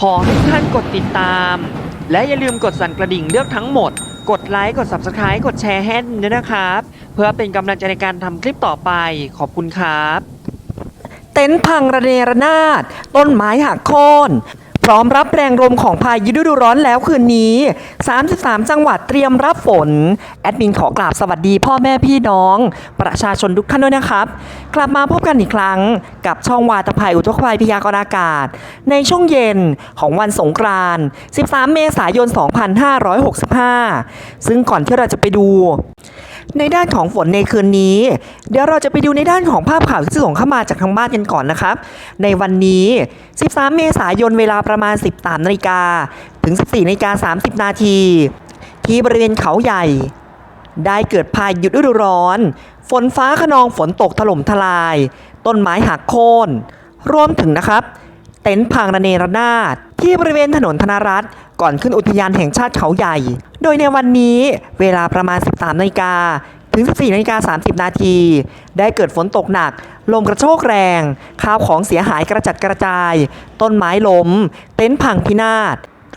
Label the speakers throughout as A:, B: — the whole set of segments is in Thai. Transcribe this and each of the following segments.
A: ขอให้ท่านกดติดตาม และอย่าลืมกดสั่นกระดิ่งเลือกทั้งหมด กดไลค์ กด Subscribe กดแชร์ให้ด้วยนะครับ เพื่อเป็นกำลังใจในการทำคลิปต่อไป ขอบคุณครับ
B: เต็นท์พังระเนระนาด ต้นไม้หักโค่น ร้อมรับแรงลมของพายุฤดูร้อนแล้วคืนนี้ 33 จังหวัดเตรียมรับฝน แอดมินขอกราบสวัสดีพ่อแม่พี่น้อง ประชาชนทุกท่านด้วยนะครับ กลับมาพบกันอีกครั้ง กับช่องวาตภัยอุทกภัยพยากรณ์อากาศ ในช่วงเย็นของวันสงกรานต์13 เมษายน 2565 ซึ่งก่อนที่เราจะไปดู ในด้านของฝนในคืนนี้ เดี๋ยวเราจะไปดูในด้านของภาพข่าวที่ส่งเข้ามาจากทางบ้านกันก่อนนะครับ ในวันนี้ 13 เมษายนเวลาประมาณ 13นาฬิกาถึง 14นาฬิกา30 นาที ที่บริเวณเขาใหญ่ ได้เกิดพายุฤดูร้อน ฝนฟ้าขนองฝนตกถล่มทลาย ต้นไม้หักโค่นรวมถึงนะครับ ต็นท์พังระเนระนาดที่บริเวณถนนธนรัตน์ก่อนขึ้นอุทยานแห่งชาติเขาใหญ่ โดยในวันนี้เวลาประมาณ 13นาฬิกาถึง 14นาฬิกา30 นาที ได้เกิดฝนตกหนัก ลมกระโชกแรง ข้าวของเสียหายกระจัดกระจาย ต้นไม้ล้ม เต็นท์พังพินาศ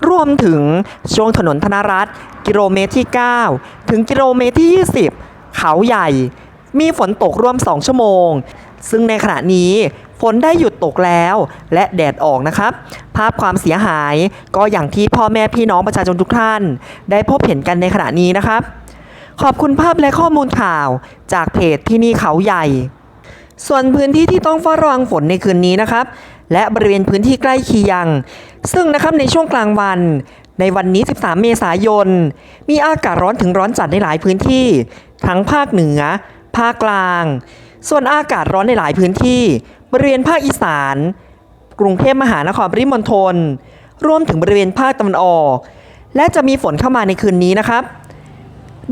B: รวมถึงช่วงถนนธนรัตน์กิโลเมตรที่ 9 ถึงกิโลเมตรที่ 20 เขาใหญ่ มีฝนตกร่วม 2 ชั่วโมง ซึ่งในขณะนี้ฝนได้หยุดตกแล้วและแดดออกนะครับ ภาพความเสียหายก็อย่างที่พ่อแม่พี่น้องประชาชนทุกท่าน ได้พบเห็นกันในขณะนี้นะครับ ขอบคุณภาพและข้อมูลข่าวจากเพจที่นี่เขาใหญ่ ส่วนพื้นที่ที่ต้องเฝ้าระวังฝนในคืนนี้นะครับ และบริเวณพื้นที่ใกล้เคียง ซึ่งนะครับในช่วงกลางวันในวันนี้ 13 เมษายน มีอากาศร้อนถึงร้อนจัดในหลายพื้นที่ ทั้งภาคเหนือ ภาคกลาง ส่วนอากาศร้อนในหลายพื้นที่ บริเวณภาคอีสาน กรุงเทพมหานครปริมณฑลรวมถึงบริเวณภาคตะวันออก และจะมีฝนเข้ามาในคืนนี้นะครับ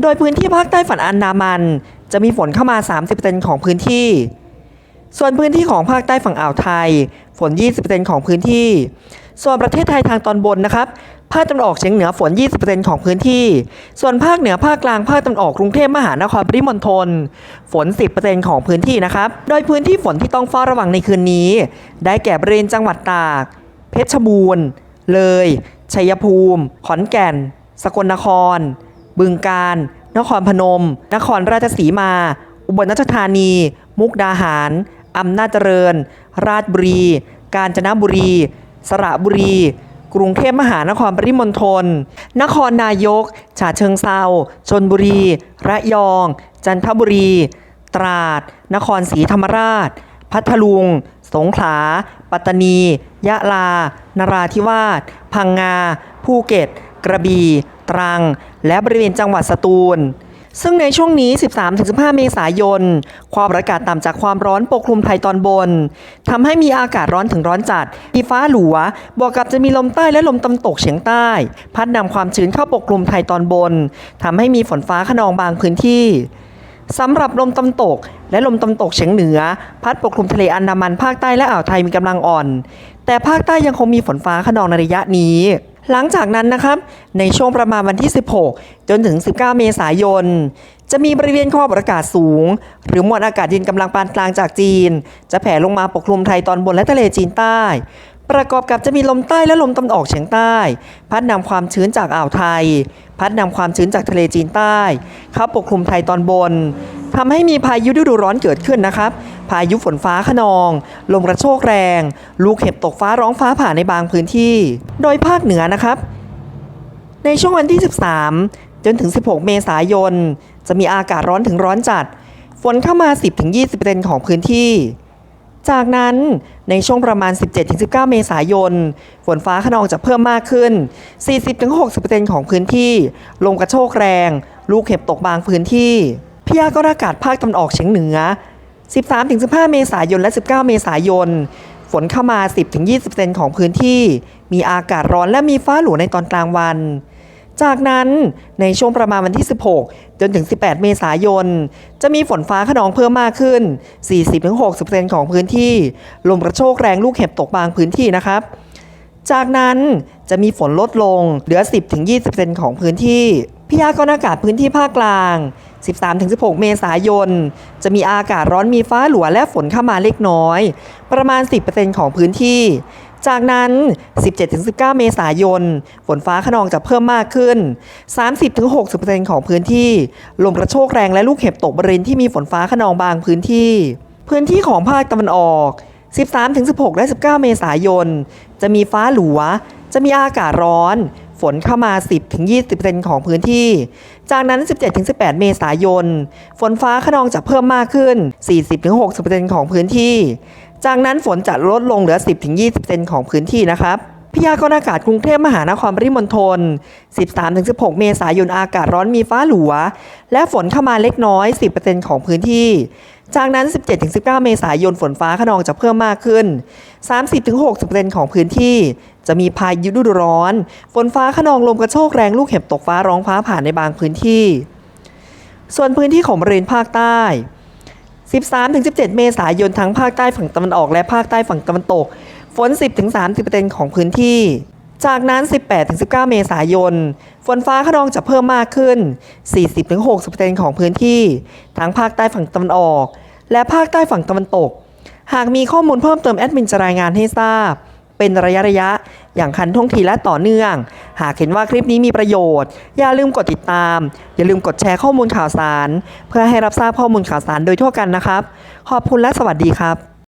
B: โดยพื้นที่ภาคใต้ฝั่งอันดามัน จะมีฝนเข้ามา 30%ของพื้นที่ ส่วนพื้นที่ของภาคใต้ฝั่งอ่าวไทย ฝน 20%ของพื้นที่ ส่วนประเทศไทยทางตอนบนนะครับ ภาคตะวันออกเฉียงเหนือฝน 20%ของพื้นที่ ส่วนภาคเหนือภาคกลางภาคตะวันออกกรุงเทพมหานครปริมณฑลฝน 10%ของพื้นที่นะครับ โดยพื้นที่ฝนที่ต้องเฝ้าระวังในคืนนี้ ได้แก่บริเวณจังหวัดตาก เพชรบูรณ์ เลย ชัยภูมิ ขอนแก่น สกลนคร บึงกาฬ นครพนม นครราชสีมา อุบลราชธานี มุกดาหาร อำนาจเจริญ ราชบุรี กาญจนบุรี สระบุรี กรุงเทพมหานครปริมณฑล นครนายก ฉะเชิงเซาชนบุรี ระยอง จันทบุรี ตราด นครศรีธรรมราช พัทลุง สงขลา ปัตตานี ยะลา นราธิวาส พังงา ภูเก็ต กระบี่ ตรัง และบริเวณจังหวัดสตูล ซึ่งในช่วงนี้ 13-15 เมษายน ความอากาศต่ำจากความร้อนปกคลุมไทยตอนบนทำให้มีอากาศร้อนถึงร้อนจัดมีฟ้าหลัว บวกกับจะมีลมใต้และลมตะวันตกเฉียงใต้ พัดนำความชื้นเข้าปกคลุมไทยตอนบนทำให้มีฝนฟ้าขนองบางพื้นที่สำหรับลมตะวันตก และลมตะวันตกเฉียงเหนือ พัดปกคลุมทะเลอันดามันภาคใต้และอ่าวไทยมีกำลังอ่อน แต่ภาคใต้ยังคงมีฝนฟ้าขนองในระยะนี้ หลังจากนั้นนะครับ ในช่วงประมาณวันที่ 16 จนถึง 19 เมษายน จะมีบริเวณความกดอากาศสูง หรือมวลอากาศเย็นกำลังปานกลางจากจีน จะแผ่ลงมาปกคลุมไทยตอนบนและทะเลจีนใต้ ประกอบกับจะมีลมใต้และลมตะวันออกเฉียงใต้ พัดนำความชื้นจากอ่าวไทย พัดนำความชื้นจากทะเลจีนใต้ เข้าปกคลุมไทยตอนบนทำให้มีพายุฤดูร้อนเกิดขึ้นนะครับ พายุฝนฟ้าขนอง ลมกระโชกแรง ลูกเห็บตกฟ้าร้องฟ้าผ่าในบางพื้นที่ โดยภาคเหนือนะครับ ในช่วงวันที่ 13 จนถึง 16 เมษายน จะมีอากาศร้อนถึงร้อนจัด ฝนเข้ามา 10-20%ของพื้นที่ จากนั้นในช่วงประมาณ 17-19 เมษายน ฝนฟ้าขนองจะเพิ่มมากขึ้น 40-60%ของพื้นที่ ลมกระโชกแรง ลูกเห็บตกบางพื้นที่พยากรณ์อากาศภาคตะวันออกเฉียงเหนือ 13-15 เมษายนและ 19 เมษายน ฝนเข้ามา 10-20%ของพื้นที่ มีอากาศร้อนและมีฟ้าหลวในตอนกลางวัน จากนั้นในช่วงประมาณวันที่ 16 จนถึง 18 เมษายน จะมีฝนฟ้าขนองเพิ่มมากขึ้น 40-60%ของพื้นที่ ลมกระโชกแรงลูกเห็บตกบางพื้นที่นะครับจากนั้นจะมีฝนลดลงเหลือ 10-20%ของพื้นที่ พยากรณ์อากาศพื้นที่ภาคกลาง 13-16 เมษายน จะมีอากาศร้อนมีฟ้าหลัวและฝนเข้ามาเล็กน้อย ประมาณ 10%ของพื้นที่ จากนั้น 17-19 เมษายน ฝนฟ้าขนองจะเพิ่มมากขึ้น 30-60%ของพื้นที่ ลมกระโชกแรงและลูกเห็บตกบริเวณที่มีฝนฟ้าขนองบางพื้นที่ พื้นที่ของภาคตะวันออก 13-16 และ 19 เมษายน จะมีฟ้าหลัว จะมีอากาศร้อน ฝนเข้ามา 10-20%ของพื้นที่ จากนั้น 17-18 เมษายน ฝนฟ้าขนองจะเพิ่มมากขึ้น 40-60%ของพื้นที่ จากนั้นฝนจะลดลงเหลือ 10-20%ของพื้นที่นะครับพยากรณ์อากาศกรุงเทพมหานครปริมณฑล 13-16 เมษายนอากาศร้อนมีฟ้าหลัว และฝนเข้ามาเล็กน้อย 10%ของพื้นที่ จากนั้น 17-19 เมษายนฝนฟ้าขนองจะเพิ่มมากขึ้น 30-60%ของพื้นที่ จะมีพายุฤดูร้อน ฝนฟ้าขนองลมกระโชกแรงลูกเห็บตกฟ้าร้องฟ้าผ่านในบางพื้นที่ ส่วนพื้นที่ของบริเวณภาคใต้ 13-17 เมษายนทั้งภาคใต้ฝั่งตะวันออกและภาคใต้ฝั่งตะวันตก ฝน 10-30%ของพื้นที่ จากนั้น 18-19 เมษายน ฝนฟ้าขนองจะเพิ่มมากขึ้น 40-60%ของพื้นที่ ทั้งภาคใต้ฝั่งตะวันออก และภาคใต้ฝั่งตะวันตก หากมีข้อมูลเพิ่มเติมแอดมินจะรายงานให้ทราบ เป็นระยะระยะๆอย่างคันท่วงทีและต่อเนื่อง หากเห็นว่าคลิปนี้มีประโยชน์ อย่าลืมกดติดตาม อย่าลืมกดแชร์ข้อมูลข่าวสาร เพื่อให้รับทราบข้อมูลข่าวสารโดยทั่วกันนะครับ ขอบคุณและสวัสดีครับ